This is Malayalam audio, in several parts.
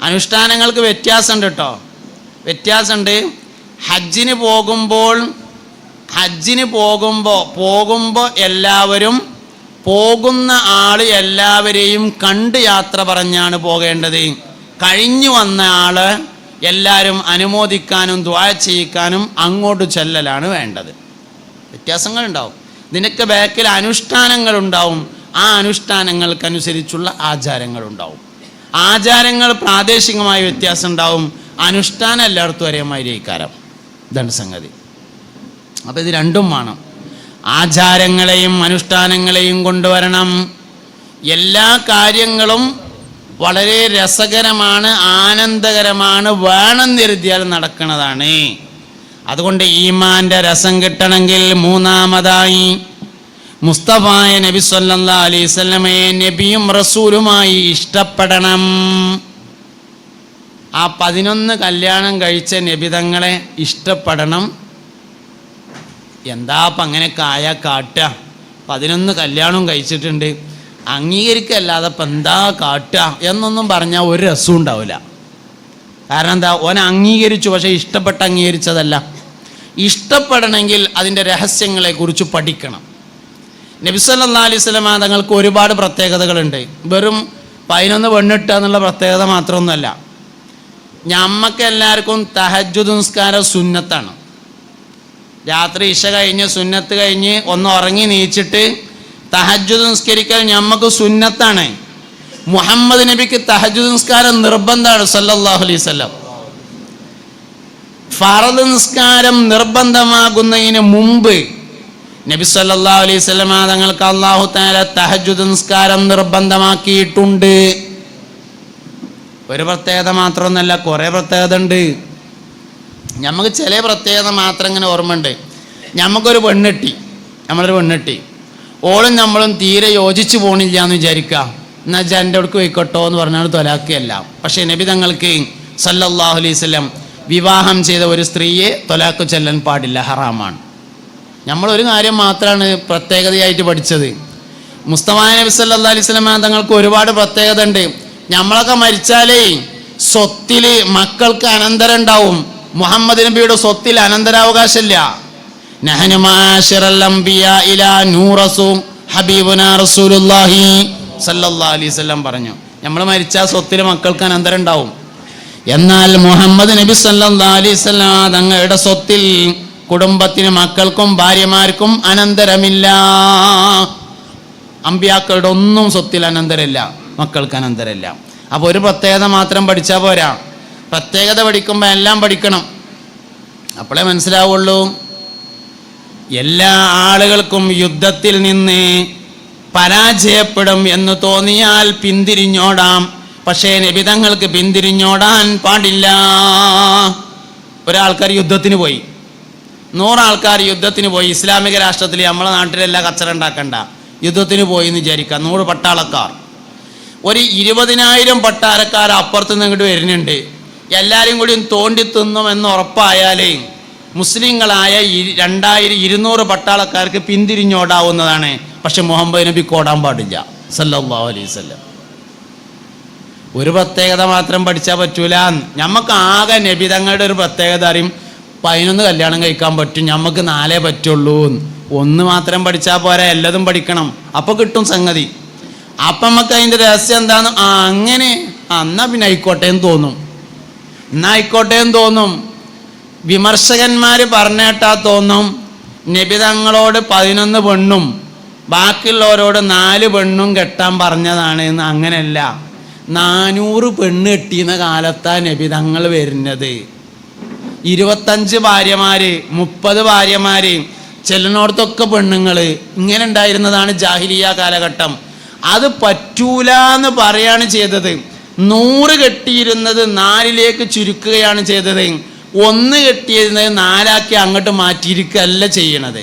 അനുഷ്ഠാനങ്ങൾക്ക് വ്യത്യാസമുണ്ട് കേട്ടോ. വ്യത്യാസമുണ്ട്. ഹജ്ജിന് പോകുമ്പോൾ ഹജ്ജിന് പോകുമ്പോൾ പോകുമ്പോൾ എല്ലാവരും പോകുന്ന ആൾ എല്ലാവരെയും കണ്ട് യാത്ര പറഞ്ഞാണ് പോകേണ്ടത്. കഴിഞ്ഞു വന്ന ആൾ എല്ലാവരും അനുമോദിക്കാനും ദ്വാ ചെയ്യിക്കാനും അങ്ങോട്ട് ചെല്ലലാണ് വേണ്ടത്. വ്യത്യാസങ്ങളുണ്ടാവും. നിനക്ക് ബാക്കിൽ അനുഷ്ഠാനങ്ങളുണ്ടാവും. ആ അനുഷ്ഠാനങ്ങൾക്കനുസരിച്ചുള്ള ആചാരങ്ങളുണ്ടാവും. ആചാരങ്ങൾ പ്രാദേശികമായ വ്യത്യാസം ഉണ്ടാവും. അനുഷ്ഠാനം എല്ലായിടത്തും ഒരേ മാതിരി ഇക്കാരം ഇതാണ് സംഗതി. അപ്പോൾ ഇത് രണ്ടും വേണം. ആചാരങ്ങളെയും അനുഷ്ഠാനങ്ങളെയും കൊണ്ടുവരണം. എല്ലാ കാര്യങ്ങളും വളരെ രസകരമാണ് ആനന്ദകരമാണ് വേണം നിരുത്തിയാൽ നടക്കുന്നതാണ്. അതുകൊണ്ട് ഈമാന്റെ രസം കിട്ടണമെങ്കിൽ മൂന്നാമതായി മുസ്തഫായ നബി സല്ലാ അലൈഹി സ്വലമയെ നബിയും റസൂലുമായി ഇഷ്ടപ്പെടണം. ആ പതിനൊന്ന് കല്യാണം കഴിച്ച നബിതങ്ങളെ ഇഷ്ടപ്പെടണം. എന്താ അപ്പം അങ്ങനെ കായ കാട്ടുക? പതിനൊന്ന് കല്യാണം കഴിച്ചിട്ടുണ്ട്. അംഗീകരിക്കല്ലാതെ ഇപ്പം എന്താ കാട്ടുക എന്നൊന്നും പറഞ്ഞാൽ ഒരു രസവും ഉണ്ടാവില്ല. കാരണം എന്താ? ഓൻ അംഗീകരിച്ചു പക്ഷേ ഇഷ്ടപ്പെട്ട് അംഗീകരിച്ചതല്ല. ഇഷ്ടപ്പെടണമെങ്കിൽ അതിന്റെ രഹസ്യങ്ങളെക്കുറിച്ച് പഠിക്കണം. നബിസല്ലാ അലൈഹി സ്വലമ തങ്ങൾക്ക് ഒരുപാട് പ്രത്യേകതകളുണ്ട്. വെറും പതിനൊന്ന് പെണ്ണിട്ടുക എന്നുള്ള പ്രത്യേകത മാത്രമൊന്നുമല്ല. ഞമ്മക്ക് എല്ലാവർക്കും തഹജുദ് നിസ്കാരം സുന്നത്താണ്. രാത്രി ഇഷ കഴിഞ്ഞ് സുന്നത്ത് കഴിഞ്ഞ് ഒന്ന് ഉറങ്ങി നീച്ചിട്ട് തഹജുദ് നിസ്കരിക്കൽ ഞമ്മക്ക് സുന്നത്താണ്. മുഹമ്മദ് നബിക്ക് തഹജുദ് നിസ്കാരം നിർബന്ധമാണ് സല്ലാഹു അലൈഹി വസല്ലം. ഫറദ് നിസ്കാരം നിർബന്ധമാകുന്നതിന് മുമ്പ് നബി വസല്ലം തങ്ങൾക്ക് അള്ളാഹു താല തഹജുദ് നിസ്കാരം നിർബന്ധമാക്കിയിട്ടുണ്ട്. ഒരു പ്രത്യേകത മാത്രമൊന്നല്ല കുറേ പ്രത്യേകത ഉണ്ട്. നമുക്ക് ചില പ്രത്യേകത മാത്രം ഇങ്ങനെ ഓർമ്മയുണ്ട്. നമുക്കൊരു പെണ്ണിട്ടി നമ്മളൊരു പെണ്ണിട്ടി ഓളും നമ്മളും തീരെ യോജിച്ചു പോണില്ല എന്ന് വിചാരിക്കുക എന്നാൽ വെച്ചാൽ എന്റെ അടുക്ക് പോയിക്കോട്ടോ എന്ന് പറഞ്ഞാൽ തൊലാക്കുകയല്ല. പക്ഷേ നബി തങ്ങൾക്ക് സല്ലല്ലാഹു അലൈഹി വിവാഹം ചെയ്ത ഒരു സ്ത്രീയെ തൊലാക്ക് ചെല്ലാൻ പാടില്ല. ഹറാമാണ്. നമ്മളൊരു കാര്യം മാത്രമാണ് പ്രത്യേകതയായിട്ട് പഠിച്ചത്. മുസ്തഫ നബി സല്ല അലൈഹി സ്വലം തങ്ങൾക്ക് ഒരുപാട് പ്രത്യേകത ഉണ്ട് നമ്മളൊക്കെ മരിച്ചാലേ സ്വത്തിൽ മക്കൾക്ക് അനന്തരം ഉണ്ടാവും. മുഹമ്മദ് നബിയുടെ സ്വത്തിൽ അനന്തരാവകാശമില്ല. പറഞ്ഞു. നമ്മൾ മരിച്ച സ്വത്തിൽ മക്കൾക്ക് അനന്തരം ഉണ്ടാവും. എന്നാൽ മുഹമ്മദ് നബി സല്ലാ അലൈഹി വസല്ലം തങ്ങളുടെ സ്വത്തിൽ കുടുംബത്തിന് മക്കൾക്കും ഭാര്യമാർക്കും അനന്തരമില്ല. അമ്പിയാക്കളുടെ ഒന്നും സ്വത്തിൽ അനന്തരമില്ല മക്കൾക്ക് അനന്തരമില്ല. അപ്പോൾ ഒരു പ്രത്യേകത മാത്രം പഠിച്ചാൽ പോരാ. പ്രത്യേകത പഠിക്കുമ്പോൾ എല്ലാം പഠിക്കണം. അപ്പോഴേ മനസ്സിലാവുള്ളൂ. എല്ലാ ആളുകൾക്കും യുദ്ധത്തിൽ നിന്ന് പരാജയപ്പെടും എന്ന് തോന്നിയാൽ പിന്തിരിഞ്ഞോടാം. പക്ഷേ നിബിതങ്ങൾക്ക് പിന്തിരിഞ്ഞോടാൻ പാടില്ല. ഒരാൾക്കാർ യുദ്ധത്തിന് പോയി. നൂറാൾക്കാർ യുദ്ധത്തിന് പോയി. ഇസ്ലാമിക രാഷ്ട്രത്തിൽ നമ്മളെ നാട്ടിലെല്ലാം കച്ചറ ഉണ്ടാക്കണ്ട. യുദ്ധത്തിന് പോയി എന്ന് വിചാരിക്കാം നൂറ് പട്ടാളക്കാർ. ഒരു ഇരുപതിനായിരം പട്ടാളക്കാർ അപ്പുറത്ത് നിന്ന് ഇങ്ങോട്ട് വരുന്നുണ്ട്. എല്ലാവരും കൂടി തോണ്ടി തിന്നും എന്ന് ഉറപ്പായാലേ മുസ്ലിങ്ങളായ രണ്ടായിരം ഇരുന്നൂറ് പട്ടാളക്കാർക്ക് പിന്തിരിഞ്ഞോടാവുന്നതാണ്. പക്ഷെ മുഹമ്മദ് നബി കോടാൻ പാടില്ല. സല്ലല്ലാഹു അലൈഹി വസല്ലം. ഒരു പ്രത്യേകത മാത്രം പഠിച്ചാൽ പറ്റൂല. ഞമ്മക്ക് ആകെ നബി തങ്ങളുടെ ഒരു പ്രത്യേകത അറിയും. പതിനൊന്ന് കല്യാണം കഴിക്കാൻ പറ്റും. നമുക്ക് നാലേ പറ്റുള്ളൂ ഒന്ന് മാത്രം പഠിച്ചാൽ പോരാ എല്ലാതും പഠിക്കണം. അപ്പോൾ കിട്ടും സംഗതി. അപ്പം നമുക്ക് അതിന്റെ രഹസ്യം എന്താന്ന്? ആ അങ്ങനെ. ആ എന്നാ പിന്നെ ആയിക്കോട്ടെ എന്ന് തോന്നും. എന്നാ ആയിക്കോട്ടെ എന്ന് തോന്നും. വിമർശകന്മാർ പറഞ്ഞേട്ടാ തോന്നും. നിബിതങ്ങളോട് പതിനൊന്ന് പെണ്ണും ബാക്കിയുള്ളവരോട് നാല് പെണ്ണും കെട്ടാൻ പറഞ്ഞതാണ് എന്ന് അങ്ങനെയല്ല. നാനൂറ് പെണ്ണ് കെട്ടിയുന്ന കാലത്താണ് നബിതങ്ങൾ വരുന്നത്. ഇരുപത്തഞ്ച് ഭാര്യമാര് മുപ്പത് ഭാര്യമാര് ചെല്ലിനോടത്തൊക്കെ പെണ്ണുങ്ങൾ ഇങ്ങനെ ഉണ്ടായിരുന്നതാണ് ജാഹിലിയ കാലഘട്ടം. അത് പറ്റൂല എന്ന് പറയാണ് ചെയ്തത്. നൂറ് കെട്ടിയിരുന്നത് നാലിലേക്ക് ചുരുക്കുകയാണ് ചെയ്തത്. ഒന്ന് കെട്ടിയിരുന്നത് നാലാക്കി അങ്ങോട്ട് മാറ്റിയിരിക്കുകയല്ല ചെയ്യണത്.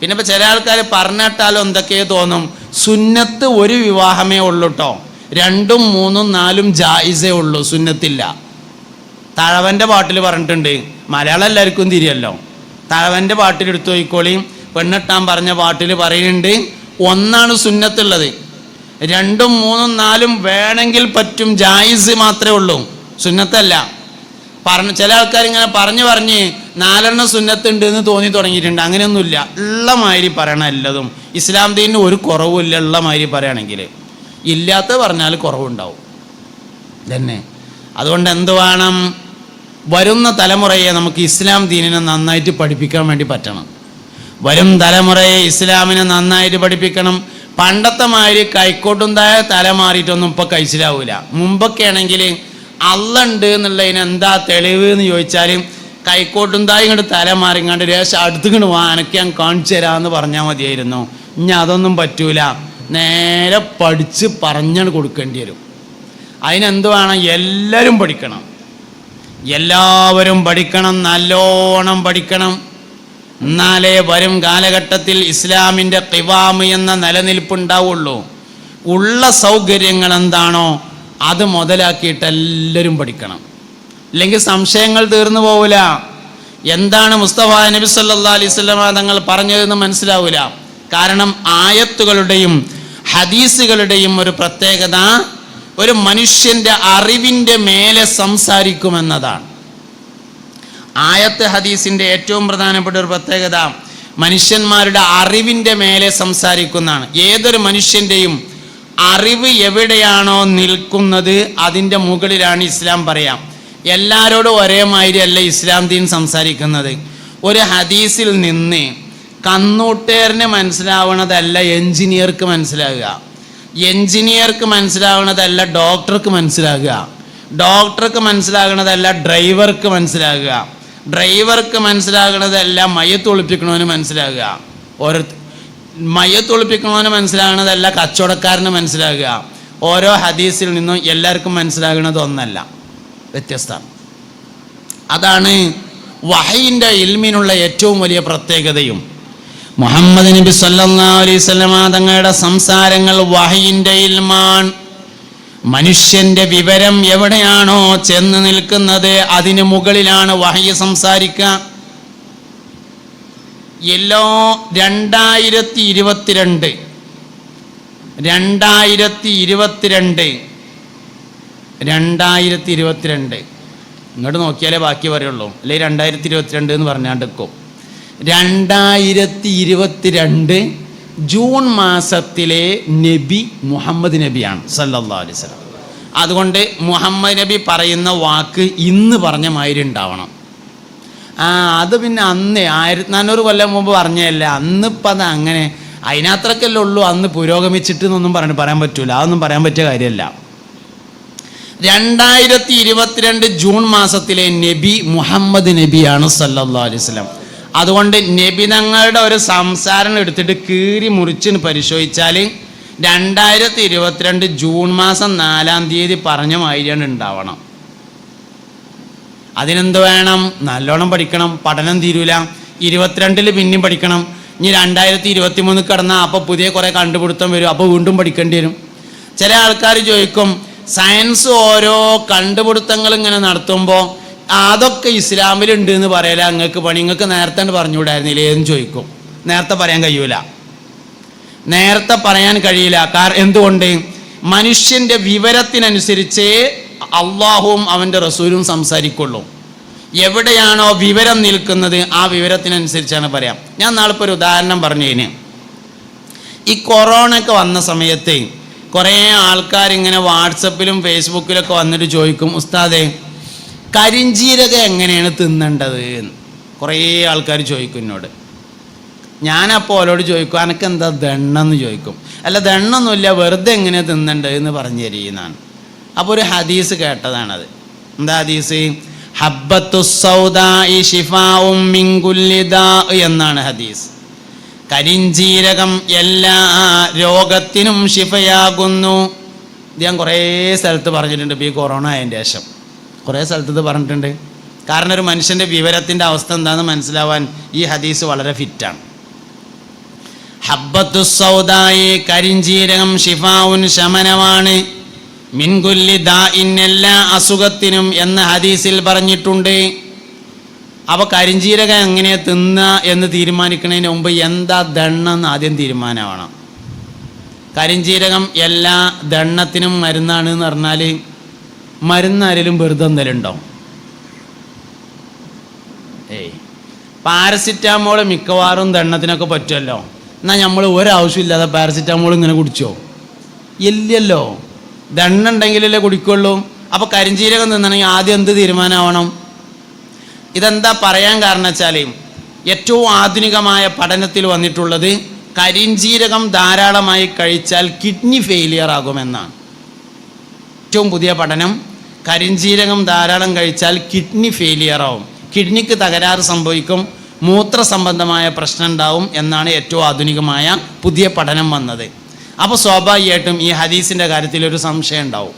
പിന്നെ ഇപ്പം ചില ആൾക്കാർ പറഞ്ഞിട്ടാലും എന്തൊക്കെയോ തോന്നും. സുന്നത്ത് ഒരു വിവാഹമേ ഉള്ളൂ കേട്ടോ രണ്ടും മൂന്നും നാലും ജായിസേ ഉള്ളൂ സുന്നത്തില്ല. തഴവന്റെ പാട്ടിൽ പറഞ്ഞിട്ടുണ്ട് മലയാളം എല്ലാവർക്കും തിരിയല്ലോ. തഴവന്റെ പാട്ടിൽ എടുത്തു നോക്കിക്കോളിയും പെണ്ണിട്ടാൻ പറഞ്ഞ പാട്ടിൽ പറയുന്നുണ്ട് ഒന്നാണ് സുന്നത്തുള്ളത്. രണ്ടും മൂന്നും നാലും വേണമെങ്കിൽ പറ്റും ജായിസ് മാത്രമേ ഉള്ളൂ. സുന്നത്തല്ല. പറഞ്ഞ ചില ആൾക്കാർ ഇങ്ങനെ പറഞ്ഞു പറഞ്ഞ് നാലെണ്ണം സുന്നത്തുണ്ട് എന്ന് തോന്നി തുടങ്ങിയിട്ടുണ്ട്. അങ്ങനെയൊന്നുമില്ല. ഉള്ള മാതിരി പറയണം എല്ലതും. ഇസ്ലാം ദീനിന് ഒരു കുറവുമില്ല ഉള്ള മാതിരി പറയുകയാണെങ്കിൽ. ഇല്ലാത്ത പറഞ്ഞാൽ കുറവുണ്ടാവും. തന്നെ അതുകൊണ്ട് എന്ത് വേണം? വരുന്ന തലമുറയെ നമുക്ക് ഇസ്ലാം ദീനിനെ നന്നായിട്ട് പഠിപ്പിക്കാൻ വേണ്ടി പറ്റണം. വരും തലമുറയെ ഇസ്ലാമിനെ നന്നായിട്ട് പഠിപ്പിക്കണം. പണ്ടത്തെ മാതിരി കൈക്കോട്ടുണ്ടായ തല മാറിയിട്ടൊന്നും ഇപ്പം കഴിച്ചിലാവില്ല മുമ്പൊക്കെ ആണെങ്കിൽ അള്ളുണ്ട് എന്നുള്ളതിന് എന്താ തെളിവ് എന്ന് ചോദിച്ചാൽ കൈക്കോട്ടുണ്ടായി ഇങ്ങോട്ട് തല മാറിങ്ങാണ്ട് രേശം അടുത്തുകൊണ്ട് വാ അനക്ക് ഞാൻ കാണിച്ചു തരാമെന്ന് പറഞ്ഞാൽ മതിയായിരുന്നു. ഇനി അതൊന്നും പറ്റൂല. നേരെ പഠിച്ച് പറഞ്ഞാണ് കൊടുക്കേണ്ടി വരും. അതിനെന്ത് വേണം? എല്ലാവരും പഠിക്കണം. എല്ലാവരും പഠിക്കണം നല്ലോണം പഠിക്കണം. എന്നാലേ വരും കാലഘട്ടത്തിൽ ഇസ്ലാമിന്റെ കിവാമ് എന്ന നിലനിൽപ്പുണ്ടാവുള്ളൂ. ഉള്ള സൗകര്യങ്ങൾ എന്താണോ അത് മുതലാക്കിയിട്ട് എല്ലാവരും പഠിക്കണം. അല്ലെങ്കിൽ സംശയങ്ങൾ തീർന്നു പോവില്ല. എന്താണ് മുസ്തഫ നബി സല്ലാ അലൈഹി തങ്ങൾ പറഞ്ഞതെന്ന് മനസ്സിലാവില്ല. കാരണം ആയത്തുകളുടെയും ഹദീസുകളുടെയും ഒരു പ്രത്യേകത ഒരു മനുഷ്യന്റെ അറിവിന്റെ മേലെ സംസാരിക്കുമെന്നതാണ്. ആയത്ത് ഹദീസിന്റെ ഏറ്റവും പ്രധാനപ്പെട്ട ഒരു പ്രത്യേകത മനുഷ്യന്മാരുടെ അറിവിന്റെ മേലെ സംസാരിക്കുന്നതാണ്. ഏതൊരു മനുഷ്യന്റെയും അറിവ് എവിടെയാണോ നിൽക്കുന്നത് അതിന്റെ മുകളിലാണ് ഇസ്ലാം പറയാം. എല്ലാവരോടും ഒരേ മാതിരി അല്ല ഇസ്ലാം ദീൻ സംസാരിക്കുന്നത്. ഒരു ഹദീസിൽ നിന്ന് കന്നൂട്ടേറിന് മനസ്സിലാവണതല്ല എഞ്ചിനീയർക്ക് മനസ്സിലാകുക എഞ്ചിനീയർക്ക് മനസ്സിലാവുന്നതല്ല ഡോക്ടർക്ക് മനസ്സിലാകുക. ഡോക്ടർക്ക് മനസ്സിലാകുന്നതല്ല ഡ്രൈവർക്ക് മനസ്സിലാകുക. ഡ്രൈവർക്ക് മനസ്സിലാകുന്നതല്ല മയത്ത് ഒളിപ്പിക്കണവന് മനസ്സിലാകുക. ഓരോ മയത്ത് മനസ്സിലാകുന്നതല്ല കച്ചവടക്കാരന് മനസ്സിലാകുക. ഓരോ ഹദീസിൽ നിന്നും എല്ലാവർക്കും മനസ്സിലാകുന്നത് ഒന്നല്ല. വ്യത്യസ്തമാണ് അതാണ് വഹയിന്റെ ഇൽമിനുള്ള ഏറ്റവും വലിയ പ്രത്യേകതയും. മുഹമ്മദ് നബി വസല്ലമ തങ്ങളുടെ സംസാരങ്ങൾ വഹയിന്റെ ഇൽമാൻ മനുഷ്യന്റെ വിവരം എവിടെയാണോ ചെന്ന് നിൽക്കുന്നത് അതിന് മുകളിലാണ് വഹയ സംസാരിക്കുക. എല്ലോ രണ്ടായിരത്തി ഇരുപത്തിരണ്ട് രണ്ടായിരത്തി ഇരുപത്തിരണ്ട് രണ്ടായിരത്തി ഇരുപത്തിരണ്ട് ഇങ്ങോട്ട് നോക്കിയാലേ ബാക്കി പറയുള്ളൂ. അല്ലെങ്കിൽ രണ്ടായിരത്തി ഇരുപത്തിരണ്ട് എന്ന് പറഞ്ഞാണ്ടിക്കും രണ്ടായിരത്തി ഇരുപത്തിരണ്ട് ജൂൺ മാസത്തിലെ നബി മുഹമ്മദ് നബിയാണ് സല്ലല്ലാഹു അലൈഹി വസല്ലം. അതുകൊണ്ട് മുഹമ്മദ് നബി പറയുന്ന വാക്ക് ഇന്ന് പറഞ്ഞ മാതിരി ഉണ്ടാവണം. ആ അത് പിന്നെ അന്ന് ആയിരത്തി നാനൂറ് കൊല്ലം മുമ്പ് പറഞ്ഞതല്ല. അന്നിപ്പം അത് അങ്ങനെ അതിനത്രക്കല്ലേ ഉള്ളൂ. അന്ന് പുരോഗമിച്ചിട്ട് എന്നൊന്നും പറഞ്ഞു പറയാൻ പറ്റൂല. അതൊന്നും പറയാൻ പറ്റിയ കാര്യമല്ല. രണ്ടായിരത്തി ഇരുപത്തിരണ്ട് ജൂൺ മാസത്തിലെ നബി മുഹമ്മദ് നബിയാണ് സല്ലല്ലാഹു അലൈഹി അതുകൊണ്ട് നബിനങ്ങളുടെ ഒരു സംസാരം എടുത്തിട്ട് കീറി മുറിച്ച് പരിശോധിച്ചാൽ രണ്ടായിരത്തി ഇരുപത്തിരണ്ട് ജൂൺ മാസം നാലാം തീയതി പറഞ്ഞ മാതിരിയാണ് ഉണ്ടാവണം. അതിനെന്ത് വേണം? നല്ലോണം പഠിക്കണം. പഠനം തീരൂല. ഇരുപത്തിരണ്ടിൽ പിന്നെയും പഠിക്കണം. ഇനി രണ്ടായിരത്തി ഇരുപത്തി മൂന്ന് കടന്നാൽ അപ്പോൾ പുതിയ കുറേ കണ്ടുപിടുത്തം വരും. അപ്പോൾ വീണ്ടും പഠിക്കേണ്ടി വരും. ചില ആൾക്കാർ ചോദിക്കും സയൻസ് ഓരോ കണ്ടുപിടുത്തങ്ങൾ ഇങ്ങനെ നടത്തുമ്പോൾ അതൊക്കെ ഇസ്ലാമിലുണ്ട് എന്ന് പറയല. നിങ്ങൾക്ക് പണി നിങ്ങൾക്ക് നേരത്തെ പറഞ്ഞുകൂടായിരുന്നില്ലേ എന്ന് ചോദിക്കും. നേരത്തെ പറയാൻ കഴിയൂല. നേരത്തെ പറയാൻ കഴിയില്ല. കാരണം എന്തുകൊണ്ട്? മനുഷ്യന്റെ വിവരത്തിനനുസരിച്ച് അള്ളാഹുവും അവന്റെ റസൂലും സംസാരിക്കുള്ളൂ. എവിടെയാണോ വിവരം നിൽക്കുന്നത് ആ വിവരത്തിനനുസരിച്ചാണ് പറയാം. ഞാൻ നാളിപ്പോൾ ഒരു ഉദാഹരണം പറഞ്ഞതിന് ഈ കൊറോണ ഒക്കെ വന്ന സമയത്ത് കുറേ ആൾക്കാരിങ്ങനെ വാട്സപ്പിലും ഫേസ്ബുക്കിലൊക്കെ വന്നിട്ട് ചോദിക്കും ഉസ്താദെ കരിഞ്ചീരകം എങ്ങനെയാണ് തിന്നേണ്ടത് എന്ന്. കുറേ ആൾക്കാർ ചോദിക്കും എന്നോട്. ഞാനപ്പോൾ ഓലോട് ചോദിക്കും അനക്ക് എന്താ ദണ്ണെന്ന് ചോദിക്കും? അല്ല ദണ്ണൊന്നുമില്ല വെറുതെ എങ്ങനെയാണ് തിന്നേണ്ടത്? എന്ന് പറഞ്ഞു തരീന്നാണ് അപ്പോൾ ഒരു ഹദീസ് കേട്ടതാണത്. എന്താ ഹദീസ്? എന്നാണ് ഹദീസ്. കരിഞ്ചീരകം എല്ലാ രോഗത്തിനും ശിഫയാകുന്നു. ഇത് ഞാൻ കുറേ സ്ഥലത്ത് പറഞ്ഞിട്ടുണ്ട് ഈ കൊറോണ അതിന്റെ ശേഷം. കുറേ സ്ഥലത്ത് ഇത് പറഞ്ഞിട്ടുണ്ട്. കാരണം ഒരു മനുഷ്യന്റെ വിവരത്തിന്റെ അവസ്ഥ എന്താണെന്ന് മനസ്സിലാവാൻ ഈ ഹദീസ് വളരെ ഫിറ്റാണ്. ഹബ്ബത്തു സൗദായി കരിഞ്ചീരകം ഷിഫാവുൻ ശമനമാണ്. മിൻകുല്ലി ദാ എല്ലാ അസുഖത്തിനും എന്ന ഹദീസിൽ പറഞ്ഞിട്ടുണ്ട്. അപ്പോൾ കരിഞ്ചീരകം എങ്ങനെ തിന്ന എന്ന് തീരുമാനിക്കുന്നതിന് മുമ്പ് എന്താ ദണ്ണെന്ന് ആദ്യം തീരുമാനമാവണം. കരിഞ്ചീരകം എല്ലാ ദണ്ണത്തിനും മരുന്നാണ് എന്ന് പറഞ്ഞാൽ മരുന്ന് ആരെങ്കിലും വെറുതെ ഉണ്ടാവും ഏയ്. പാരസിറ്റാമോൾ മിക്കവാറും ദണ്ണത്തിനൊക്കെ പറ്റുമല്ലോ എന്നാൽ നമ്മൾ ഒരാവശ്യമില്ലാതെ പാരസിറ്റാമോൾ ഇങ്ങനെ കുടിച്ചോ? ഇല്ലല്ലോ ദണ്ണ ഉണ്ടെങ്കിലല്ലേ കുടിക്കുള്ളൂ. അപ്പോൾ കരിഞ്ചീരകം തിന്നണമെങ്കിൽ ആദ്യം എന്ത് തീരുമാനമാവണം? ഇതെന്താ പറയാൻ കാരണം വെച്ചാൽ ഏറ്റവും ആധുനികമായ പഠനത്തിൽ വന്നിട്ടുള്ളത് കരിഞ്ചീരകം ധാരാളമായി കഴിച്ചാൽ കിഡ്നി ഫെയിലിയർ ആകുമെന്നാണ്. ഏറ്റവും പുതിയ പഠനം. കരിഞ്ചീരകം ധാരാളം കഴിച്ചാൽ കിഡ്നി ഫെയിലിയർ ആവും. കിഡ്നിക്ക് തകരാറ് സംഭവിക്കും മൂത്ര സംബന്ധമായ പ്രശ്നം ഉണ്ടാവും എന്നാണ് ഏറ്റവും ആധുനികമായ പുതിയ പഠനം വന്നത്. അപ്പോൾ സ്വാഭാവികമായിട്ടും ഈ ഹദീസിന്റെ കാര്യത്തിൽ ഒരു സംശയം ഉണ്ടാവും.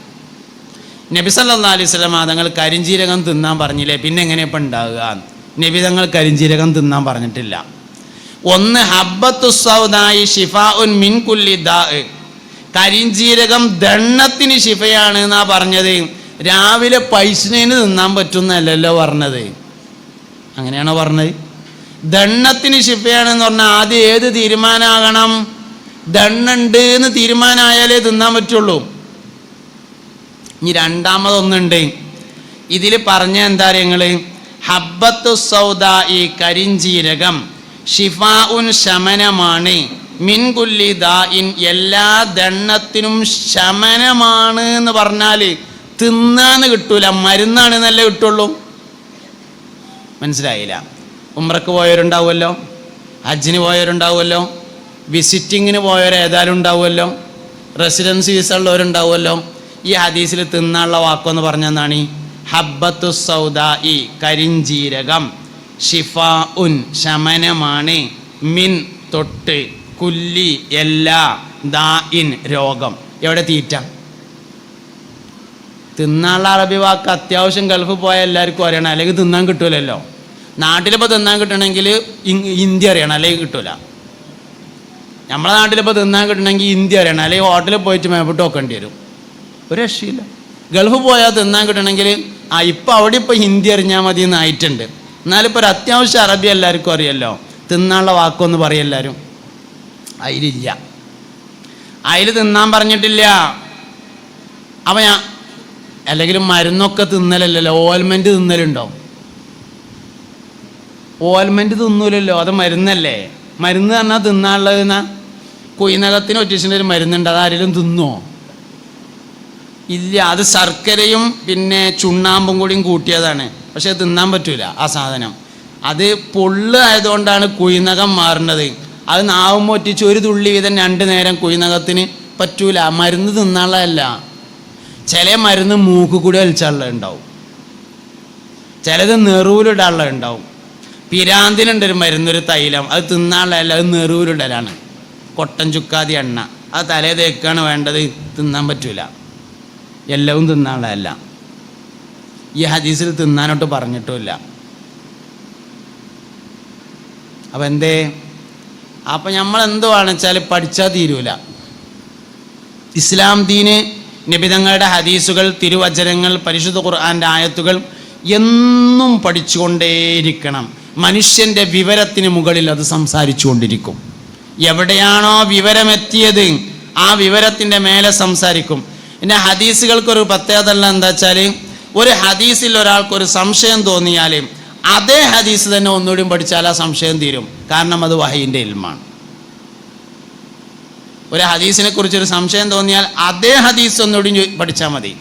നബി സല്ലാ അലൈഹി സ്വലം തങ്ങൾ കരിഞ്ചീരകം തിന്നാൻ പറഞ്ഞില്ലേ? പിന്നെ എങ്ങനെ ഇപ്പം ഉണ്ടാവുക? നബി തങ്ങൾ കരിഞ്ചീരകം തിന്നാൻ പറഞ്ഞിട്ടില്ല. ഒന്ന് ഹബ്ബത്തു സൗദായി ഉൻ മിൻ കുല്ലി ദാ. കരിഞ്ചീരകം ദണ്ണത്തിന് ശിഫയാണ് എന്നാ പറഞ്ഞത്. രാവിലെ പൈസനേന് തിന്നാൻ പറ്റുന്നല്ലല്ലോ പറഞ്ഞത്. അങ്ങനെയാണോ പറഞ്ഞത്? ദണ്ണത്തിന് ശിപ്പയാണെന്ന് പറഞ്ഞാൽ ആദ്യം ഏത് തീരുമാനമാകണം ദണ്ണുണ്ട് എന്ന് തീരുമാനമായാലേ തിന്നാൻ പറ്റുള്ളൂ. ഇനി രണ്ടാമതൊന്നുണ്ട്. ഇതിൽ പറഞ്ഞ എന്താ നിങ്ങൾ ഹബ്ബത്തു സൗദ ഈ കരിഞ്ചീരകം ഷിഫാ ഉൻ ശമനമാണ്. മിൻകുല്ലി ദാ ഇൻ എല്ലാ ദണ്ണത്തിനും ശമനമാണ് എന്ന് പറഞ്ഞാൽ തിന്നാന്ന് കിട്ടൂല. മരുന്നാണ് നല്ല കിട്ടുള്ളൂ? മനസ്സിലായില്ല. ഉമ്രക്ക് പോയവരുണ്ടാവുമല്ലോ? ഹജ്ജിന് പോയവരുണ്ടാവുമല്ലോ? വിസിറ്റിങ്ങിന് പോയവർ ഏതായാലും ഉണ്ടാവുമല്ലോ? റെസിഡൻസ് വിസ ഉള്ളവരുണ്ടാവുമല്ലോ? ഈ ഹദീസിൽ തിന്നാനുള്ള വാക്കെന്ന് പറഞ്ഞെന്നാണ് ഈ ഹബ്ബത്തു സൗദ ഈ കരിഞ്ചീരകം. ഷിഫ ഉൻ ശമനമാണ്. മിൻ തൊട്ട് കുല്ലി എല്ലാ ദാ ഇൻ രോഗം. എവിടെ തീറ്റ? തിന്നാനുള്ള അറബി വാക്ക് അത്യാവശ്യം ഗൾഫ് പോയ എല്ലാവർക്കും അറിയണം. അല്ലെങ്കിൽ തിന്നാൻ കിട്ടൂലല്ലോ. നാട്ടിലിപ്പോൾ തിന്നാൻ കിട്ടണമെങ്കിൽ ഹിന്ദി അറിയണം. അല്ലെങ്കിൽ കിട്ടൂല. നമ്മളെ നാട്ടിലിപ്പോൾ തിന്നാൻ കിട്ടണമെങ്കിൽ ഹിന്ദി അറിയണം. അല്ലെങ്കിൽ ഹോട്ടലിൽ പോയിട്ട് മേപ്പിട്ട് വെക്കേണ്ടി വരും. ഒരു രക്ഷയില്ല. ഗൾഫ് പോയാൽ തിന്നാൻ കിട്ടണമെങ്കിൽ ആ ഇപ്പം അവിടെ ഇപ്പോൾ ഹിന്ദി അറിഞ്ഞാൽ മതി എന്നായിട്ടുണ്ട് എന്നാലിപ്പോൾ ഒരു അത്യാവശ്യം അറബി എല്ലാവർക്കും അറിയല്ലോ. തിന്നാനുള്ള വാക്കൊന്ന് പറയും എല്ലാവരും. അതിലില്ല. അതിൽ തിന്നാൻ പറഞ്ഞിട്ടില്ല. അപ്പം ഞാൻ അല്ലെങ്കിൽ മരുന്നൊക്കെ തിന്നലല്ലല്ലോ. ഓൽമെന്റ് തിന്നലുണ്ടോ ഓൽമെന്റ് തിന്നൂലല്ലോ. അത് മരുന്നല്ലേ? മരുന്ന് പറഞ്ഞാൽ തിന്നാനുള്ളത് എന്നാ? കുയിനകത്തിന് ഒറ്റീസിന്റെ ഒരു മരുന്നുണ്ട്. അത് ആരെങ്കിലും തിന്നുമോ ഇല്ല. അത് ശർക്കരയും പിന്നെ ചുണ്ണാമ്പും കൂടിയും കൂട്ടിയതാണ്. പക്ഷേ തിന്നാൻ പറ്റൂല ആ സാധനം. അത് പൊള്ള് ആയതുകൊണ്ടാണ് കുയിനകം മാറുന്നത് അത് നാവുമ്പോൾ ഒറ്റിച്ച് ഒരു തുള്ളി വീതം രണ്ട് നേരം കുയിനകത്തിന് പറ്റൂല. മരുന്ന് തിന്നാനുള്ളതല്ല. ചില മരുന്ന് മൂക്ക് കൂടി വലിച്ചുള്ള ഉണ്ടാവും. ചിലത് നെറുവിലിടാനുള്ള ഉണ്ടാവും. പിരാന്തിനുണ്ട് ഒരു മരുന്നൊരു തൈലം. അത് തിന്നാനുള്ളതല്ല അത് നെറുവിലിടലാണ് കൊട്ടൻ ചുക്കാതി എണ്ണ. അത് തലേ തേക്കാണ് വേണ്ടത് തിന്നാൻ പറ്റൂല. എല്ലാവും തിന്നാനുള്ളതല്ല ഈ ഹദീസിൽ തിന്നാനോട്ട് പറഞ്ഞിട്ടുമില്ല. അപ്പം എന്തേ? അപ്പം നമ്മൾ എന്തുവാണെന്ന് വെച്ചാൽ പഠിച്ചാൽ തീരൂല. ഇസ്ലാം ദീന് നിബിതങ്ങളുടെ ഹദീസുകൾ തിരുവചനങ്ങൾ പരിശുദ്ധ ഖുർആാന്റെ ആയത്തുകൾ എന്നും പഠിച്ചുകൊണ്ടേയിരിക്കണം. മനുഷ്യന്റെ വിവരത്തിന് മുകളിൽ അത് സംസാരിച്ചു കൊണ്ടിരിക്കും എവിടെയാണോ വിവരമെത്തിയത് ആ വിവരത്തിന്റെ മേലെ സംസാരിക്കും. പിന്നെ ഹദീസുകൾക്കൊരു പ്രത്യേകത ഉള്ള എന്താ വെച്ചാൽ ഒരു ഹദീസിൽ ഒരാൾക്കൊരു സംശയം തോന്നിയാൽ അതേ ഹദീസ് തന്നെ ഒന്നുകൂടി പഠിച്ചാൽ ആ സംശയം തീരും. കാരണം അത് വഹീന്റെ ഇൽമാണ്. ഒരു ഹദീസിനെ കുറിച്ചൊരു സംശയം തോന്നിയാൽ അതേ ഹദീസ് ഒന്നുകൂടി പഠിച്ചാൽ മതി.